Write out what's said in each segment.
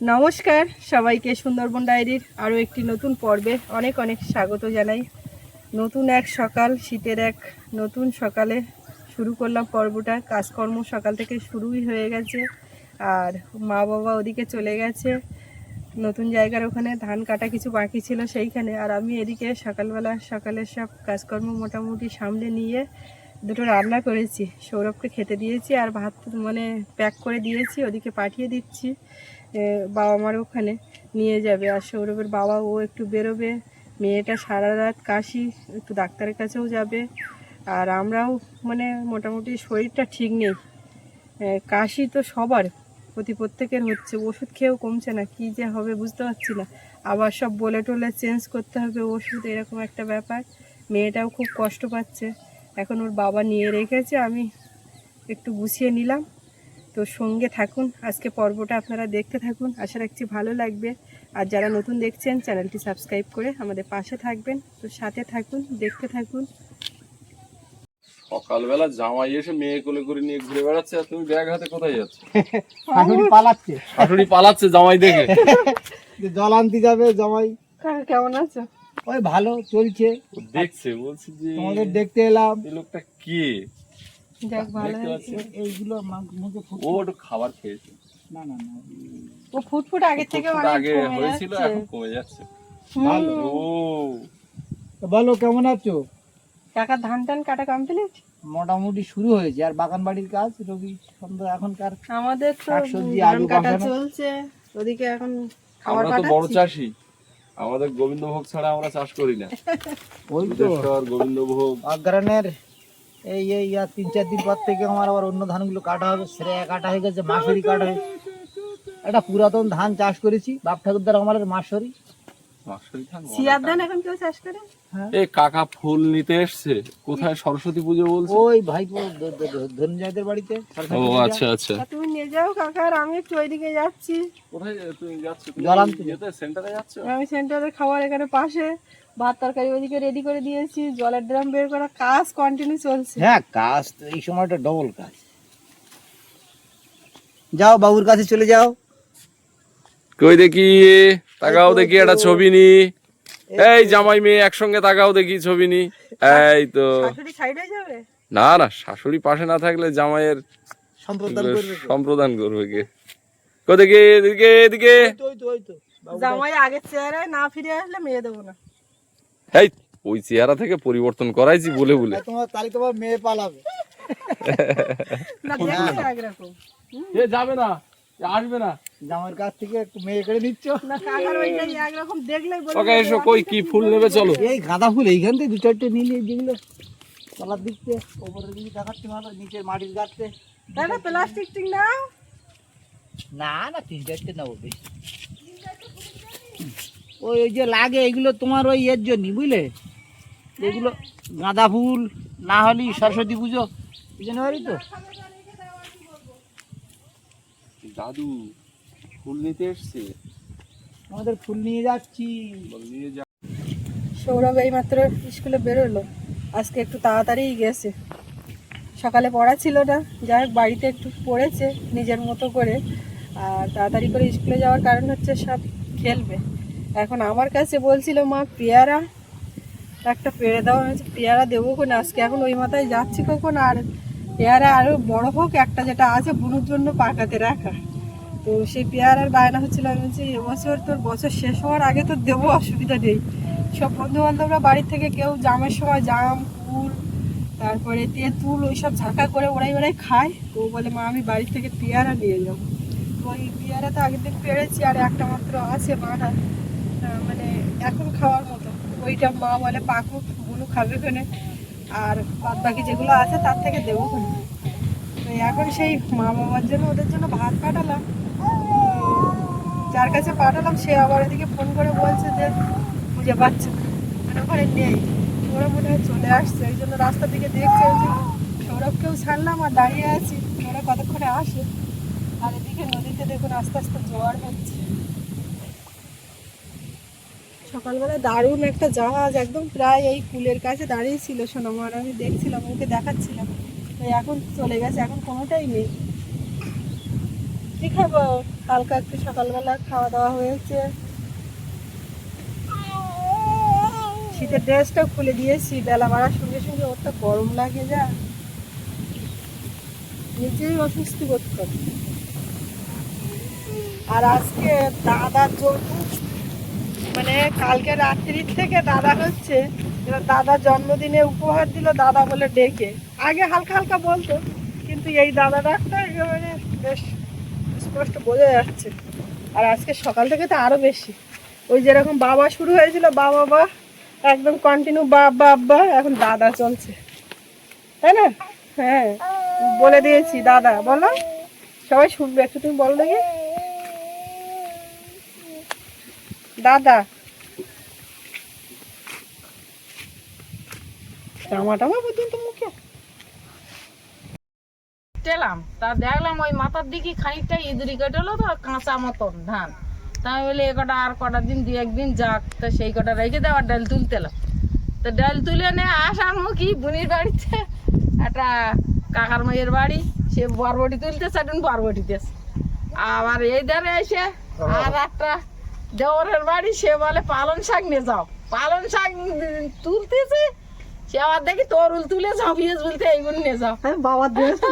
নমস্কার, সবাইকে সুন্দরবন ডায়েরির আরও একটি নতুন পর্বে অনেক অনেক স্বাগত জানাই। নতুন এক সকাল, শীতের এক নতুন সকালে শুরু করলাম পর্বটা। কাজকর্ম সকাল থেকে শুরুই হয়ে গেছে, আর মা বাবা ওদিকে চলে গেছে। নতুন জায়গার ওখানে ধান কাটা কিছু বাকি ছিল সেইখানে, আর আমি এদিকে সকালবেলা সকালের সব কাজকর্ম মোটামুটি সামলে নিয়ে দুটো রান্না করেছি। সৌরভকে খেতে দিয়েছি আর ভাত মানে প্যাক করে দিয়েছি, ওদিকে পাঠিয়ে দিচ্ছি। বাবা মার ওখানে নিয়ে যাবে। আর সৌরভের বাবা ও একটু বেরোবে। মেয়েটা সারা রাত কাশি, একটু ডাক্তারের কাছেও যাবে। আর আমরাও মানে মোটামুটি শরীরটা ঠিক নেই। কাশি তো সবার প্রতি প্রত্যেকের হচ্ছে। ওষুধ খেয়েও কমছে না, কি যে হবে বুঝতে পারছি না। আবার সব বলে টলে চেঞ্জ করতে হবে, ওষুধ এরকম একটা ব্যাপার। মেয়েটাও খুব কষ্ট পাচ্ছে। এখন ওর বাবা নিয়ে রেখেছে, আমি একটু গুছিয়ে নিলাম। তো সঙ্গে থাকুন। আজকে পর্বটা আপনারা দেখতে থাকুন। আশা রাখছি ভালো লাগবে। আর যারা নতুন দেখছেন চ্যানেলটি সাবস্ক্রাইব করে আমাদের পাশে থাকবেন। তো সাথে থাকুন দেখতে থাকুন। সকালবেলা জামাই এসে মেয়ে কোলে করে নিয়ে ঘুরে বেড়াচ্ছে আর তুমি ব্যাগ হাতে কোথায় যাচ্ছ? শাশুড়ি পালাচ্ছে। শাশুড়ি পালাচ্ছে জামাই দেখে। যে জল আনতে যাবে জামাই। কাকা কেমন আছো? ওই ভালো চলছে। দেখছে বলছি যে তোমাদের দেখতে এলাম। এই লোকটা কে? যাক ভালো দেখতে হয়েছে। পাচ্ছি এইগুলো মুখে ও খাবার খেয়েছে। না না না। ও ফুটফুট আগে থেকে অনেক আগে হয়েছিল এখন কমে যাচ্ছে। ভালো। বলো কেমন আছো? কাকা ধান টান কাটা কমপ্লিট মোটামুটি শুরু হয়েছে। আর বাগান বাড়ির কাজ রবি সন্ধ্যা এখনকার আমাদের তো ধান কাটা চলছে। ওদিকে এখন খাবার আমরা তো বড় চাষি। আমাদের গোবিন্দভোগ ছাড়া আমরা চাষ করি না। ওই তো। গোবিন্দভোগ। অগ্রানের এই এই আর তিন চার দিন পর থেকে আমার আবার অন্য ধানগুলো কাটা হবে শ্রেয়া কাটা হয়ে গেছে মাসুরি কাটা হয়ে একটা পুরাতন ধান চাষ করেছি বাপ ঠাকুরদার আমার মাসুরি। মাসুরি সিয়ার ধান। এখন কেউ চাষ করে? এই কাকা ফুল নিতে এসছে কোথায় সরস্বতী পুজো বলছে? ওই ভাইপো ধনঞ্জয়দের বাড়িতে ও আচ্ছা আচ্ছা। তুমি নিয়ে যাও কাকা আর আমি একটু ওইদিকে যাচ্ছি। কোথায় তুমি যাচ্ছ? জল সেন্টারে যাচ্ছ? আমি সেন্টারের খাবার এখানে পাশে। ভাত তরকারি ওইদিকে রেডি করে দিয়েছি জলের ড্রাম বের করা কাজ কন্টিনিউ চলছে। হ্যাঁ কাজ তো এই সময়টা ডবল কাজ। যাও বাবুর কাছে চলে যাও। কই দেখি? তাকাও দেখি একটা ছবি নি। এই জামাই মেয়ে একসঙ্গে তাকাও দেখি ছবি নি। এই তো। শাশুড়ি সাইড যাবে? না না শাশুড়ি পাশে না থাকলে জামাইয়ের সম্প্রদান করবে তো। সম্প্রদান করবে কে? কই দেখি এদিকে এদিকে। ওই তো, ওই তো ওই তো বাবু- জামাই আগের চেহারায় না ফিরে আসলে মেয়ে দেবো না। এই ওই চেহারা থেকে পরিবর্তন করাইছি বলে বলে। তোমার তাহলে তোমার মেয়ে পালাবে। এ যাবে না আসবে না। জামাইয়ের কাছ থেকে একটু মেয়ে করে নিচ্ছ। না কাকার ওইটাই একরকম দেখলেই বলবে ওকে এসো কই কি ফুল নেবে চলো। এই গাঁদা ফুল এইখান থেকে দু চারটে নিলে যেগুলো তলার দিকতে ওপরের দিকে দেখাচ্ছে ভালো নিচের মাটির গাছতে তাই না প্লাস্টিক টিক নাও। না না তিন চারটে নেব বেশি। ওই ওই যে লাগে এগুলো তোমার ওই এর জন্য বুঝলে? এগুলো গাঁদা ফুল না হলে সরস্বতী পুজো জানুয়ারি তো? দাদু ফুল নিতে এসছে। আমাদের ফুল নিয়ে যাচ্ছি। বল নিয়ে যা। সৌরভ এই মাত্র স্কুলে বেরোলো। আজকে একটু তাড়াতাড়িই গেছে। সকালে পড়া ছিল না যাই হোক বাড়িতে একটু পড়েছে নিজের মতো করে। আর তাড়াতাড়ি করে স্কুলে যাওয়ার কারণ হচ্ছে সব খেলবে। এখন আমার কাছে বলছিল মা পেয়ারা একটা পেড়ে দেওয়া হয়েছে পেয়ারা দেবো কোন? আজকে এখন ওই মাথায় যাচ্ছি কখন? আর পেয়ারা আরও বড় হোক একটা যেটা আছে বুনুর জন্য পাকাতে রাখা। তো সেই পেয়ারার বায়না হচ্ছিল আমি বলছি এবছর তোর বছর শেষ হওয়ার আগে তো দেবো অসুবিধা নেই। সব বন্ধু বান্ধবরা বাড়ির থেকে কেউ জামের সময় জাম কুল তারপরে তেঁতুল ওইসব ঝাঁকা করে ওরাই ওরাই খায়। তো বলে মা আমি বাড়ি থেকে পেয়ারা নিয়ে যাব। তো ওই পেয়ারা তো আগের দিন পেরেছি আর একটা মাত্র আছে আহ, মানে এখন খাওয়ার মতো। ওইটা মা বলে, পাকুক, বুনু খাবে কোনে আর বাদ বাকি যেগুলো আছে, তার থেকে দেবো তো এখন সেই মা বাবার জন্য, ওদের জন্য ভাত পাঠালাম। যার কাছে পাঠালাম, সে আবার এদিকে ফোন করে বলছে যে খুঁজে পাচ্ছে মানে ওখানে নেই। ওরা মনে হয় চলে আসছে। ওই জন্য রাস্তার দিকে দেখছে যে সৌরভকেও ছাড়লাম আর দাঁড়িয়ে আছি। ওরা কতক্ষণে আসে? আর এদিকে নদীতে দেখুন আস্তে আস্তে জোয়ার হচ্ছে। সকালবেলা দারুণ একটা জাহাজ, একদম প্রায় এই কুলের কাছে দাঁড়িয়ে ছিল সোনামার আমি দেখছিলাম, ওকে দেখাচ্ছিলাম। তো এখন চলে গেছে, এখন কোনোটাই নেই। রুটি খাব? হালকা একটু সকালবেলা খাওয়া দাওয়া হয়েছে। শীতের ড্রেসটা খুলে দিয়েছি, বেলা বাড়ার সঙ্গে সঙ্গে ওর তো গরম লাগে যা। নিজেই অসুস্থ বোধ করি। আর আজকে দাদার জন্য মানে কালকে রাত্রির থেকে দাদা হচ্ছে দাদা জন্মদিনে উপহার দিল দাদা বলে ডেকে। আগে হালকা হালকা বলতো, কিন্তু এই দাদা ডাকটা একেবারে বেশ স্পষ্ট বোঝা যাচ্ছে। আর আজকে সকাল থেকে তো আরও বেশি। ওই যেরকম বাবা শুরু হয়েছিল, বাবা বা একদম কন্টিনিউ বাবা আব্বা এখন দাদা চলছে। তাই না? হ্যাঁ বলে দিয়েছি দাদা, বলো। সবাই শুনবে, একটু তুমি বলো দেখি। দাদা। টামা টামা পর্যন্ত মুখে। টেলাম তা দেখলাম ওই মাথার দিকে খানিকটা ইঁদুরি কেটেলো তো কাঁচা মতন ধান। তাই বলে এ কটা আর কটা দিন দু একদিন যাক তা সেই কটা রেখে দেওয়ার ডাল তুলতেলাম তো ডাল তুলে নে আসার মুখি বুনির বাড়িতে একটা কাকার মাইয়ের বাড়ি সে বরবটি তুলতেছে একজন বরবটি আবার এই ধারে এসে আর একটা দেওরের বাড়ি সে বলে পালন শাক নিয়ে যাও। পালন শাক তুলতেছে সে আবার দেখি তরুল তুলে যাও পিঁয়াজ বলতে এইগুলো নিয়ে যাও। বাবার গেছে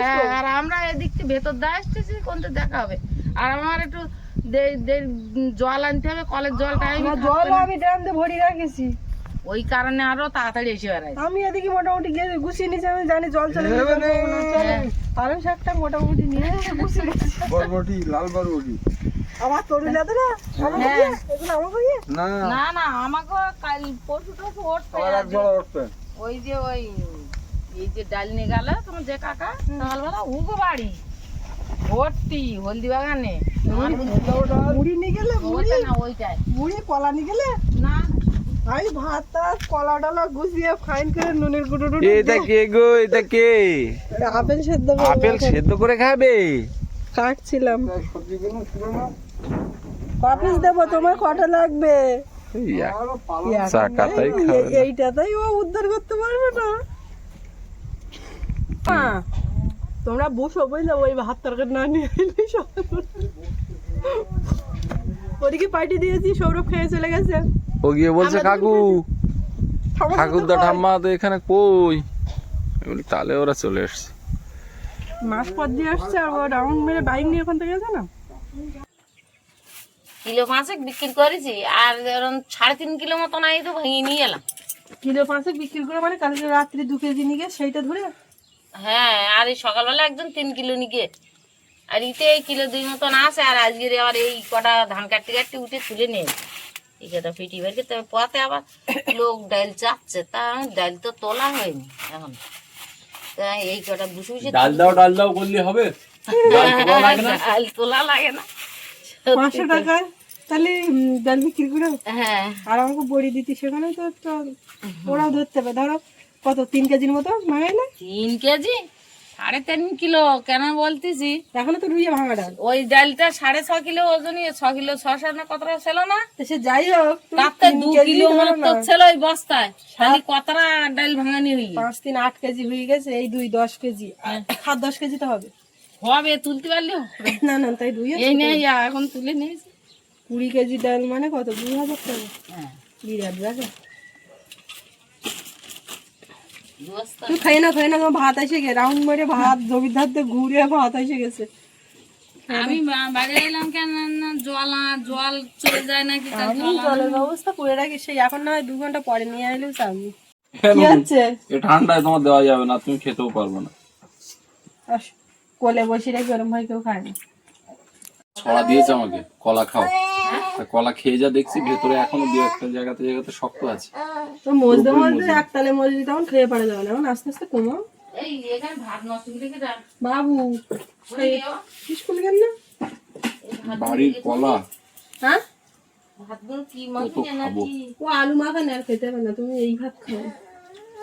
হ্যাঁ আর আমরা এদিক থেকে ভেতর দিয়ে আসতেছি কোনটা দেখা হবে। আর আমার একটু জল আনতে হবে কলের জলটা আমি না জল আমি ড্রাম দিয়ে ভরি রাখেছি। ওই কারণে আরও তাড়াতাড়ি এসে বেড়াই আমি এদিকে মোটামুটি গিয়ে গুছিয়ে নিয়েছি আমি জানি জল চলে গেলে পালং শাকটা মোটামুটি নিয়ে গুছিয়ে গেছি বরবটি লাল বরবটি। আমার তরুণ আছে না? হ্যাঁ। এগুলো আমার না। না না আমাকে কাল পরশু টরশু উঠতে জোড়া ওই যে ওই এই যে ডাল নিয়ে গেল তোমার যে কাকা সকালবেলা উগো বাড়ি। ভর্তি হলদি বাগানে। মুড়ি নিয়ে গেলে? মুড়ি? না ওইটাই। মুড়ি কলা নিয়ে গেলে? না আমি ভাত কলা গুছিয়ে ফাইন করে নুনের গুঁড়ো এটা কে গো? এটা কে? আপেল সেদ্ধ আপেল সেদ্ধ করে খাবে? কাটছিলাম। কপিস দেবো তোমার কটা লাগবে। এইটাতেই ও উদ্ধার করতে পারবে না। তোমরা বসো বুঝলে? ওই ভাত তরকারি না নিয়ে ওদিকে পার্টি দিয়েছি সৌরভ খেয়ে চলে গেছে। ও গিয়ে বলছে কাকু ঠাকুরদা ঠাম্মা তো এখানে কই? বলি, তাহলে ওরা চলে এসছে মাস পর দিয়ে আসছে আর ও রাউন্ড মেরে বাইক নিয়ে ওখান থেকে গেছে না? কিলো পাঁচেক বিক্রি করেছি আর এরকম সাড়ে তিন কিলো মতন আই তো ভেঙে নিয়ে এলাম। কিলো পাঁচে বিক্রি করে মানে কালকে রাত্রি দু কেজি নিয়ে সেইটা ধরে? হ্যাঁ আর এই সকালবেলা একজন তিন কিলো নিকে আর ইতে এই কিলো দুই মতন আছে আর আজকের আবার এই কটা ধান কাটতে কাটতে উঠে তুলে নিয়ে পথে আবার লোক ডাল চাচ্ছে তা ডাল তো তোলা হয়নি এখন। তা এই কটা ডাল দাও ডাল দাও করলে হবে। ডাল তোলা লাগে না। পাঁচশো টাকায় তাহলে ডাল বিক্রি করে হ্যাঁ। আর আমাকে বড়ি দিতি সেখানে তো ওরাও ধরতে হবে। ধরো কত তিন কেজির মতো মাঙাইলে তিন কেজি? সাড়ে তিন কিলো কেন বলতেছি? এখনও তো রুইয়ে ভাঙা ডাল। ওই ডালটা সাড়ে ছ কিলো ওজনই ছ কিলো সাত না কতটা ছিল না? সে যাই হোক তাতে দু কিলো না। ছিল ওই বস্তায়। খালি কতটা ডাল ভাঙানি হই পাঁচ তিন আট কেজি হয়ে গেছে এই দুই দশ কেজি। হাত দশ কেজি তো হবে। হবে তুলতে পারলে না না তাই রুইয়ে এই নেই এখন তুলে নিয়েছি। কুড়ি কেজি ডাল মানে কত? দুই হাজার টাকা। হ্যাঁ। বিরাট দু বস্তা। তুই খাই না খাই না ভাত এসে গে রাউন্ড মেরে ভাত জমির ধারতে ঘুরে ভাত এসে গেছে। আমি বা- বাড়ি এলাম কেন? জল জল চলে যায় নাকি? জলের ব্যবস্থা করে রাখি। সেই এখন না হয় দু ঘণ্টা পরে নিয়ে এলেও চাবি কি হচ্ছে? এ ঠান্ডায় তোমার দেওয়া যাবে না তুমি খেতেও পারবে না। কোলে বসে রেখে ওরম ভাই কেউ খায় না। ছড়া দিয়েছে আমাকে কলা খাও। কলা খেয়ে যা দেখছি ভেতরে এখনও দু একটা জায়গাতে জায়গাতে শক্ত আছে। তো মজদে মজদে একতালে মজদি তখন খেয়ে পারা যাবে না। এখন আস্তে আস্তে কমো। এই এখানে ভাত নষ্ট করে রেখে দাও। বাবু। স্কুল গেল না বাড়ির কলা। হ্যাঁ? ও আলু মাখা আর খেতে হবে না তুমি এই ভাত খাও।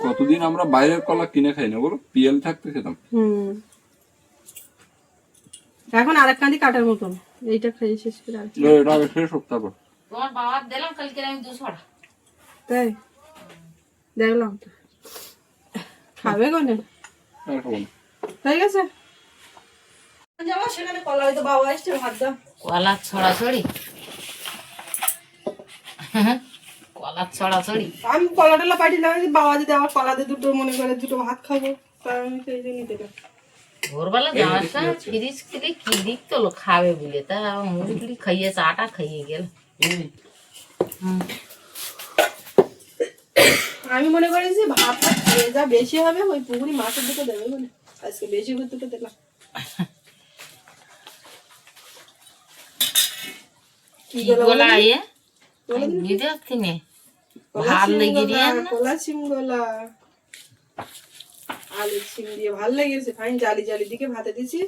কতদিন আমরা বাইরের কলা কিনে খাই না বলো? পিএল থাকতে খেতাম। হুম। এখন আরেক কান্দি কাটার মতন। এইটা খেয়ে শেষ করে আর এটা আগে শেষ হোক তারপর তোমার বাবার দিলাম কালকে আমি দুশো তাই? দেখলাম তো। খাবে কোনে? হয়ে গেছে যাব সেখানে কলা হয়তো বাবা এসছে ভাত দাও। কলার ছড়াছড়ি? কলার ছড়াছড়ি? আমি কলা টলা পাঠিয়ে আমি বাবা যদি আবার কলা দিয়ে দুটো মনে করে দুটো ভাত খাব তাই আমি সেই জন্যই দিলাম। ভোরবেলা যাওয়ার সময় ফ্রিজ থেকে কি দিক তোলো খাবে বলে তা মুড়ি টুড়ি খাইয়ে চাটা খাইয়ে গেল হুম। আমি মনে করি যে ভাতটা খেয়ে যা বেশি হবে ওই পুকুরি মাছের দুটো দেবে বলে আজকে বেশি করে দুটো দিলাম কি কি বলে গোলা ইয়ে বলে দিন। ভিডিও কিনে কলা ভালো সিম লেগে গোলা, রে কলা সিম গোলা আলু সিম দিয়ে ভালো লেগেছে ফাইন জালি জালি দিকে ভাতে দিছি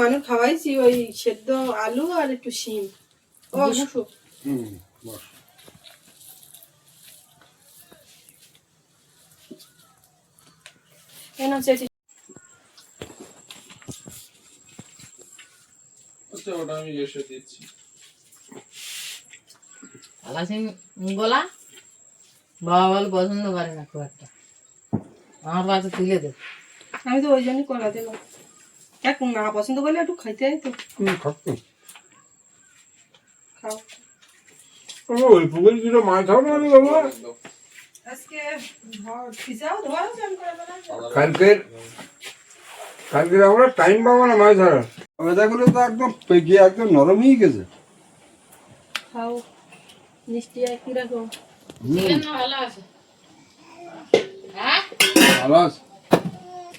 মানুষ খাওয়াইছি ওই সেদ্ধ আলু আর একটু সিম ও বুসো। কেন চেয়েছি আচ্ছা ওটা আমি এসে দিচ্ছি। কলা সিম গোলা? বাবা বলে পছন্দ করে না খুব একটা। আমার বাচ্চা তুলে দে। আমি তো ওই জন্যই কলা দিলাম। এক না পছন্দ করলে একটু খাইতে তো। খাও ওই পুকুরে দুটো মাছ ধরো না বাবা। কালকের কালকের আমরা টাইম পাবো না মাছ ধরার। তো একদম পেকে একদম নরম হয়ে গেছে। খাও। মিষ্টি আর ভালো আছে। হ্যাঁ ভালো আছে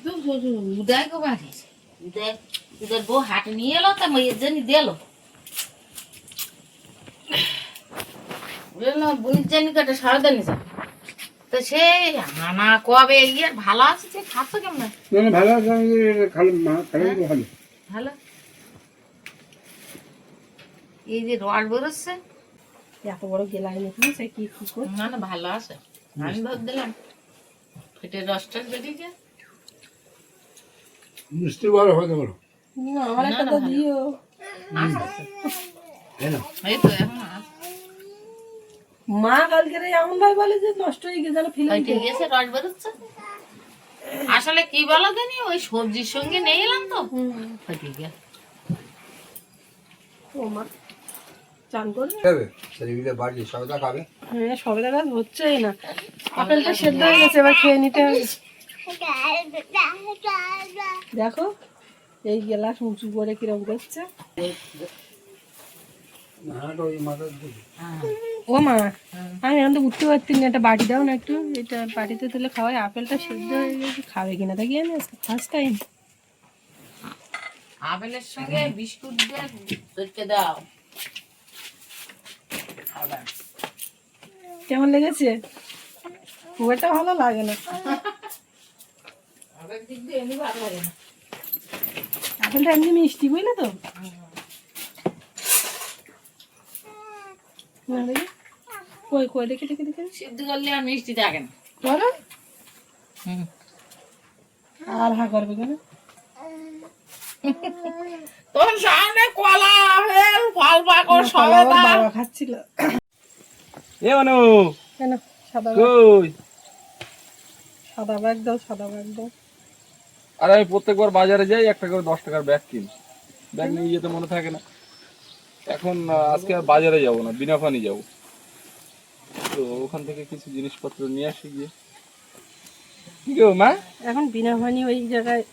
তো তো- তো উদয় কো বাড়ি। উদয় উদয় বউ হাটে নিয়ে এলো তা মেয়ের জন্য দিল। বুনির জন্য কাটে সারা দেনি তো সে হানা কবে ইয়ে ভালো আছে সে খাচ্ছ কেমন? না না ভালো আছে খালি মা খালি তো ভালো ভালো। এই যে রড বেরোচ্ছে। এত বড় গেলাই নাকি সে কি কুকুর না না ভালো আছে। আমি ভাব দিলাম। ফেটে রসটা বেরিয়ে মিষ্টি ভালো পারো না, আমার একটা তো দিও এই তো এখন মা কালকে এমন ভাই বলে যে নষ্ট হয়ে গেছে ফেটে গেছে রড বেরোচ্ছে? আসলে কি বলো জানি ওই সবজির সঙ্গে নিয়ে এলাম তো। ফেটে ও মা। চান করবে? খাবে? ছেলেগুলো বাড়ি সবাই খাবে? হ্যাঁ সবে দেখা হচ্ছেই না। আপেলটা সেদ্ধ হয়ে গেছে এবার খেয়ে নিতে হবে। দেখো এই গেলাস উঁচু করে কিরম করছে। ও মা আমি এখন তো উঠতে পারছি না একটা বাটি দাও না একটু। এটা বাটিতে তুলে খাওয়াই আপেলটা সেদ্ধ হয়ে গেছে খাবে কিনা দেখি আমি ফার্স্ট টাইম আপেলের সঙ্গে বিস্কুট দিয়ে দাও। কেমন লেগেছে? খুব একটা ভালো লাগে না। আপেলটা এমনি মিষ্টি বুঝলে তো? কই কই দেখে দেখে দেখে। সিদ্ধ করলে আর মিষ্টি থাকে না। করো? আর হা করবে কেন? তোর সামনে কলা ফল পাকড় কলা সবে আবার বাবা খাচ্ছিল। এ অনু। কেন? সাদা কই? সাদা ব্যাগ দাও সাদা ব্যাগ দাও। আর আমি প্রত্যেকবার বাজারে যাই একটা করে দশ টাকার ব্যাগ কিনি। ব্যাগ নিয়ে যেতে মনে থাকে না। এখন আজকে আর বাজারে যাব না বিনাফানি যাব। তো ওখান থেকে কিছু জিনিসপত্র নিয়ে আসি গিয়ে। কি গো মা? এখন বিনা ভানি ওই জায়গায়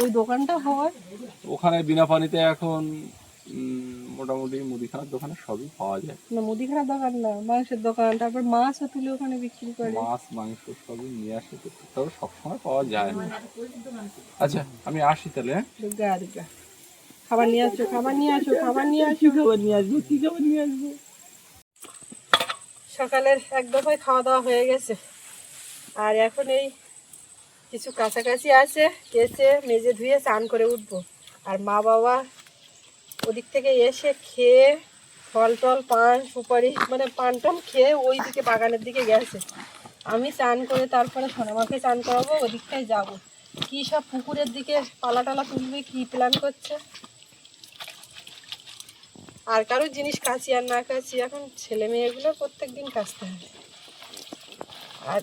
ওই দোকানটা হয় ওখানে বিনা পানিতে এখন মোটামুটি মুদিখানার দোকানে সবই পাওয়া যায়। না মুদিখানার দোকান না মাংসের দোকান তারপর মাছও তুলে ওখানে বিক্রি করে। মাছ মাংস সবই নিয়ে আসে তো তবে সবসময় পাওয়া যায় না। আচ্ছা আমি আসি তাহলে হ্যাঁ? দুর্গা দুর্গা। খাবার নিয়ে আসো খাবার নিয়ে আসো খাবার নিয়ে আসো। খাবার নিয়ে আসব কি খাবার নিয়ে আসব? সকালের এক দফায় খাওয়া দাওয়া হয়ে গেছে। আর এখন এই কিছু কাছাকাছি আছে কেসে মেজে ধুয়ে চান করে উঠবো। আর মা বাবা ওদিক থেকে এসে খেয়ে ফল টল পান সুপারি মানে পান টান খেয়ে ওই দিকে বাগানের দিকে গেছে। আমি চান করে তারপরে সোনামাকে চান করাবো, ওদিকটায় যাব। কি সব পুকুরের দিকে পালা টালা তুলবে, কি প্ল্যান করছে? আর কারও জিনিস কাচি আর না কাচি, এখন ছেলে মেয়েগুলো প্রত্যেক দিন কাচতে হবে আর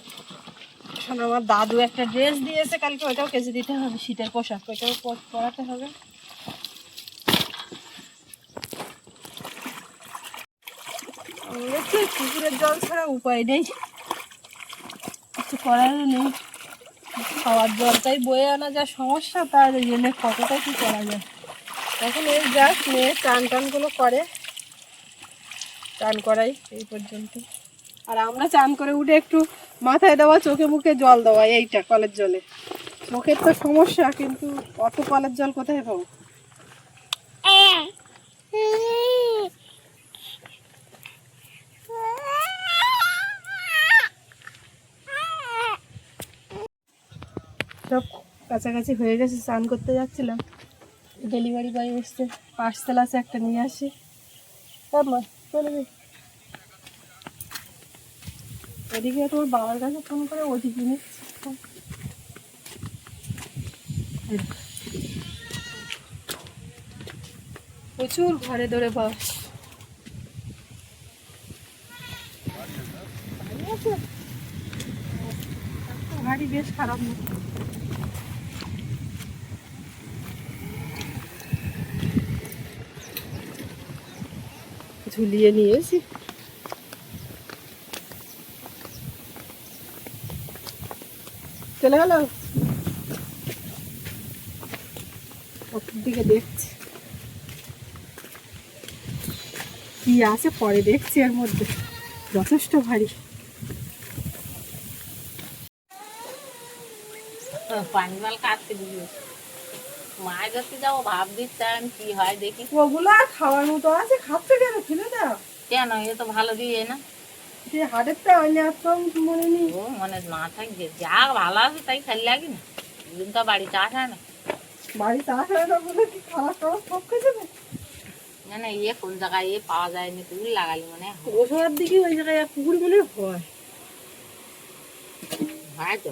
এখন আমার দাদু একটা ড্রেস দিয়েছে, কালকে ওইটাও কেচে দিতে হবে, শীতের পোশাক, ওইটাও পরাতে হবে আমাদের তো পুকুরের জল ছাড়া উপায় নেই। কিছু করারও নেই। খাওয়ার জলটাই বয়ে আনা যা সমস্যা, তার জেনে কতটা কি করা যায়? এখন এই যাক, মেয়ে টান টানগুলো করে। চান করাই এই পর্যন্ত। আর আমরা চান করে উঠে একটু মাথায় দেওয়া, চোখে মুখে জল দেওয়া, এইটা কলের জলে। চোখের তো সমস্যা, কিন্তু অত কলের জল কোথায় পাবো? সব কাছাকাছি হয়ে গেছে, স্নান করতে যাচ্ছিলাম। ডেলিভারি বয় এসছে পার্সেল আছে একটা নিয়ে আসি। মা, চলে যাই। ওদিকে তোর বাবার কাছে ফোন করে ওটিপি নিচ্ছি প্রচুর ঘরে ধরে বাস গাড়ি বেশ খারাপ না। ঝুলিয়ে নিয়েছি। চলে গেল? ওপর দিকে দেখছি। কি আছে পরে দেখছি এর মধ্যে। যথেষ্ট ভারী। পানি মাল কাটতে দিয়ে মাছ ধরতে যাব ভাব দিচ্ছে আমি কি হয় দেখি ওগুলো আর খাওয়ার মতো আছে খাচ্ছে কেন ফেলে দাও কেন এ তো ভালো দিয়ে না যে হাটেরটা হয়নি আর তো মনে নেই ও মনে না থাকবে যা ভালো আছে তাই খালি লাগে না দিন তো বাড়িতে আসে না বাড়িতে আসে না বলে কি খাবার টাবার সব খেয়ে যাবে না না ইয়ে কোন জায়গায় ইয়ে পাওয়া যায়নি তুই লাগালি মনে হয়। ওষুধের দিকে ওই জায়গায় পুকুর বলে হয় হয় তো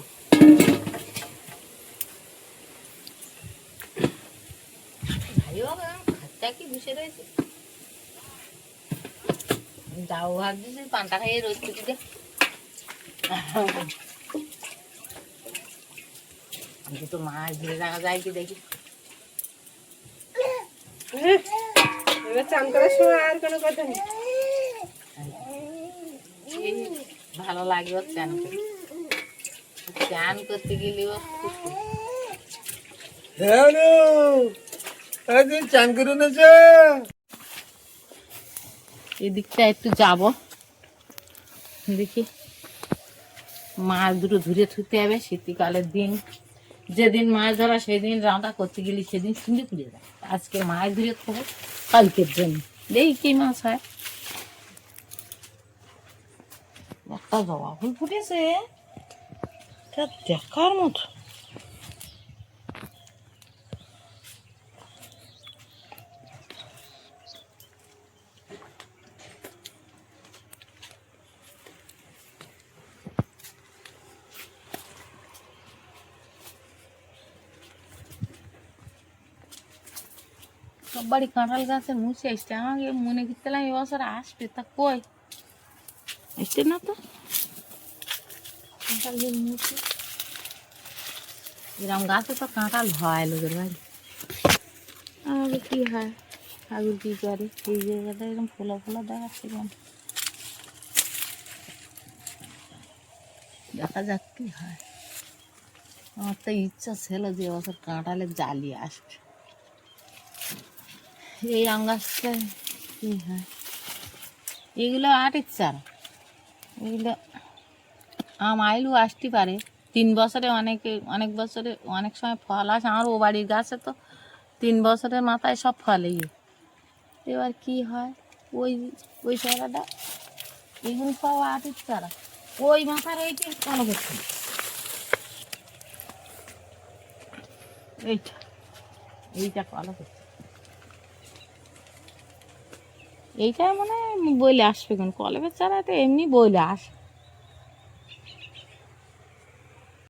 কি বসে রয়েছে? যাও ভাবছিস পান্তা খাইয়ে রোজ থেকে দে। তো মাছ ধরে রাখা যায় কি দেখি। এবার চান করার সময় আর কোনো কথা নেই। ভালো লাগে ওর চান করে চান করতে গেলেও একদিন চান করে নেছে এদিকটা একটু যাব। দেখি। মাছ দুটো ধরে থুতে হবে, শীতকালের দিন। যেদিন মাছ ধরা, সেদিন রান্না করতে গেলে সেদিন শুনে পুড়ে যায়। আজকে মাছ ধরে খাব, কালকের জন্য। দেখি কি মাছ হয়। একটা জবা ফুল ফুটেছে। দেখার মতো। সব বাড়ি কাঁঠাল গাছের মুছে আসছে আমাকে মনে করছিলাম এবছর আসবে তা কই আসছে না তো কাঁঠাল গাছ মুছে এরকম গাছে তো কাঁঠাল হয় লোকের বাড়ি আমাকে কি হয় ঠাকুর কি করে এই জায়গাটা এরকম ফোলা ফোলা দেখাচ্ছে কেন দেখা যাক কি হয় আমার তো ইচ্ছা ছিল যে এবছর কাঁঠালের জালি আসবে এই আম গাছটা কি হয়। এগুলো আটের চারা। এগুলো আম আইলু আসতে পারে। তিন বছরে অনেকে, অনেক বছরে, অনেক সময় ফল আসে। আমার ও বাড়ির গাছে তো তিন বছরের মাথায় সব ফল এবার কি হয়? ওই ওই চারাটা, এগুলো সব আটের চারা। ওই মাথার এইটা কোনো করছে এইটা এইটা কলা করছে এইটা মানে বইলে আসবে কোন? কলমের চারা তো এমনি বইলে আসে।